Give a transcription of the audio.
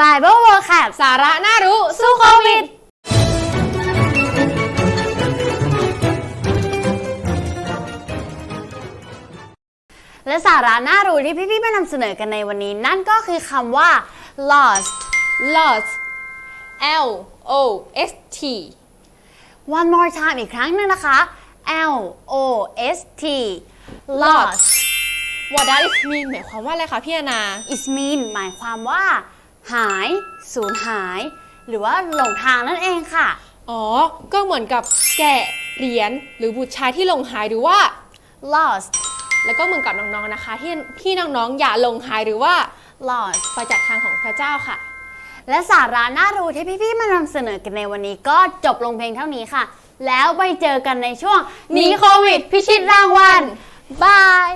Bible Vocab สาระน่ารู้ สู้โควิด และสาระน่ารู้ที่พี่ๆมานำเสนอกันในวันนี้ นั่นก็คือคำว่า lost lost L O S T one more time อีกครั้งหนึงนะคะ L O S T lost What does it mean หมายความว่าอะไรคะพี่แอนนา is mean หมายความว่า หาย สูญหาย หรือว่าหลงทางนั่นเองค่ะ อ๋อ ก็เหมือนกับแกะเหรียญหรือบุตรชายที่หลงหายหรือว่า lost แล้วก็เหมือนกับน้องๆนะคะ ที่ที่น้องๆอย่าหลงหายหรือว่า lost ไปจากทางของพระเจ้าค่ะ และสาระน่ารู้ที่พี่ๆมานำเสนอกันในวันนี้ก็จบลงเพียงเท่านี้ค่ะ แล้วไปเจอกันในช่วงหนีโควิด พิชิตรางวัลบาย